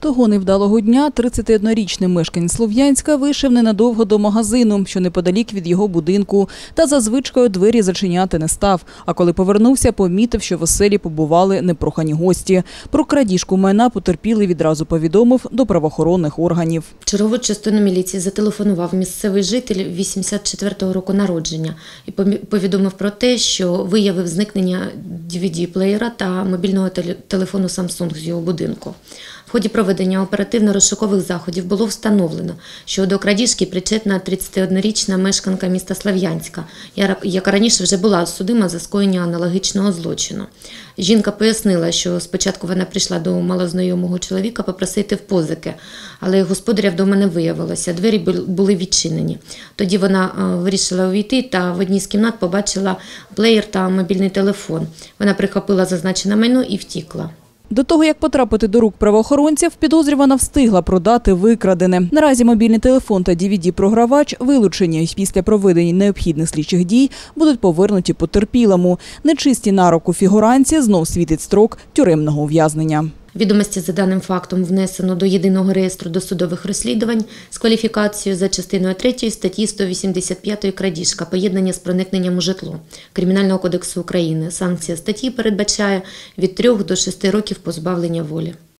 Того невдалого дня 31-річний мешканець Слов'янська вийшов ненадовго до магазину, що неподалік від його будинку, та за звичкою двері зачиняти не став. А коли повернувся, помітив, що в оселі побували непрохані гості. Про крадіжку майна потерпілий відразу повідомив до правоохоронних органів. Чергову частину міліції зателефонував місцевий житель 84-го року народження і повідомив про те, що виявив зникнення DVD-плеєра та мобільного теле- телефону Samsung з його будинку. В ході проведення оперативно-розшукових заходів було встановлено, що до крадіжки причетна 31-річна мешканка міста Слав'янська, яка раніше вже була судима за скоєння аналогічного злочину. Жінка пояснила, що спочатку вона прийшла до малознайомого чоловіка попросити в позики, але господаря вдома не виявилося. Двері бу- були відчинені. Тоді вона е, вирішила увійти та в одній з кімнат побачила плеєр та мобільний телефон. Вона прихопила зазначене майно і втікла. До того, як потрапити до рук правоохоронців, підозрювана встигла продати викрадене. Наразі мобільний телефон та DVD-програвач вилучені і після проведення необхідних слідчих дій будуть повернуті потерпілому. Нечисті на руку фігуранці знов світить строк тюремного ув'язнення. Відомості за даним фактом внесено до єдиного реєстру досудових розслідувань з кваліфікацією за частиною 3 статті 185 крадіжка, поєднання з проникненням у житло Кримінального кодексу України. Санкція статті передбачає від 3 до 6 років позбавлення волі.